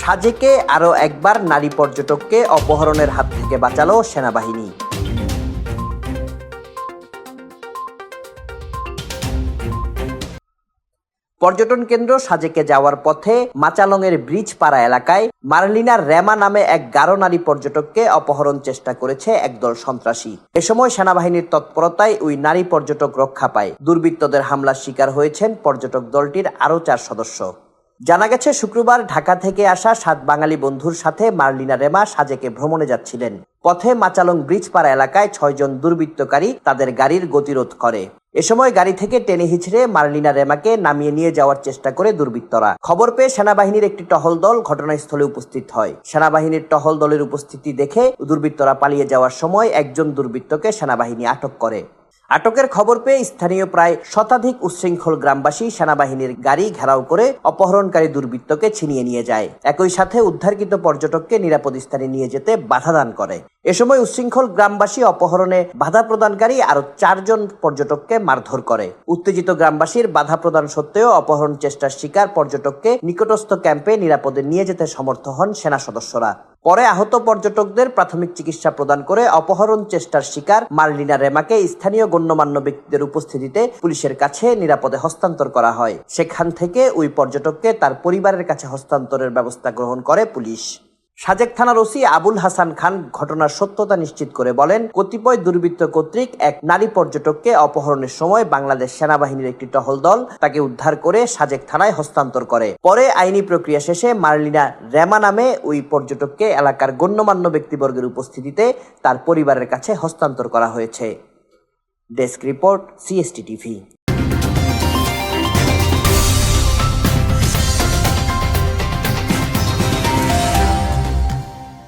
সাজেকে আরও একবার নারী পর্যটককে অপহরণের হাত থেকে বাঁচালো সেনাবাহিনী। পর্যটন কেন্দ্র সাজেকে যাওয়ার পথে মাচালংয়ের ব্রিজ পাড়া এলাকায় মার্লিনা রেমা নামে এক গারো নারী পর্যটককে অপহরণ চেষ্টা করেছে একদল সন্ত্রাসী। এ সময় সেনাবাহিনীর তৎপরতায় ওই নারী পর্যটক রক্ষা পায়। দুর্বৃত্তদের হামলার শিকার হয়েছেন পর্যটক দলটির আরও চার সদস্য। জানা গেছে, শুক্রবার ঢাকা থেকে আসা সাত বাঙালি বন্ধুর সাথে মার্লিনা রেমা সাজেকে ভ্রমণে যাচ্ছিলেন। পথে মাচালং ব্রিজপাড়া এলাকায় ছয়জন দুর্বৃত্তকারী তাদের গাড়ির গতিরোধ করে। এ সময় গাড়ি থেকে টেনে হিচড়ে মার্লিনা রেমাকে নামিয়ে নিয়ে যাওয়ার চেষ্টা করে দুর্বৃত্তরা। খবর পেয়ে সেনাবাহিনীর একটি টহল দল ঘটনাস্থলে উপস্থিত হয়। সেনাবাহিনীর টহল দলের উপস্থিতি দেখে দুর্বৃত্তরা পালিয়ে যাওয়ার সময় একজন দুর্বৃত্তকে সেনাবাহিনী আটক করে। আটকের খবর পেয়ে স্থানীয় প্রায় শতাধিক উচ্ছৃঙ্খল গ্রামবাসী সেনাবাহিনীর গাড়ি ঘেরাও করে অপহরণকারী দুর্বৃত্তকে ছিনিয়ে নিয়ে যায়। একই সাথে উদ্ধারকৃত পর্যটককে নিরাপদ স্থানে নিয়ে যেতে বাধা দান করে। এ সময় উচ্ছৃঙ্খল গ্রামবাসী অপহরণে বাধা প্রদানকারী আরও চারজন পর্যটককে মারধর করে। উত্তেজিত গ্রামবাসীর বাধা প্রদান সত্ত্বেও অপহরণ চেষ্টার শিকার পর্যটককে নিকটস্থ ক্যাম্পে নিরাপদে নিয়ে যেতে সমর্থ হন সেনা সদস্যরা। পরে আহত পর্যটকদের প্রাথমিক চিকিৎসা প্রদান করে অপহরণ চেষ্টার শিকার মার্লিনা রেমাকে স্থানীয় গণ্যমান্য ব্যক্তিদের উপস্থিতিতে পুলিশের কাছে নিরাপদে হস্তান্তর করা হয়। সেখান থেকে ওই পর্যটককে তার পরিবারের কাছে হস্তান্তরের ব্যবস্থা গ্রহণ করে পুলিশ। সাজেক থানার ওসি আবুল হাসান খান ঘটনার সত্যতা নিশ্চিত করে বলেন, কতিপয় দুর্বৃত্ত কর্তৃক এক নারী পর্যটককে অপহরণের সময় বাংলাদেশ সেনাবাহিনীর একটি টহল দল তাকে উদ্ধার করে সাজেক থানায় হস্তান্তর করে। পরে আইনি প্রক্রিয়া শেষে মার্লিনা রেমা নামে ওই পর্যটককে এলাকার গণ্যমান্য ব্যক্তিবর্গের উপস্থিতিতে তার পরিবারের কাছে হস্তান্তর করা হয়েছে। Desk report, CST TV.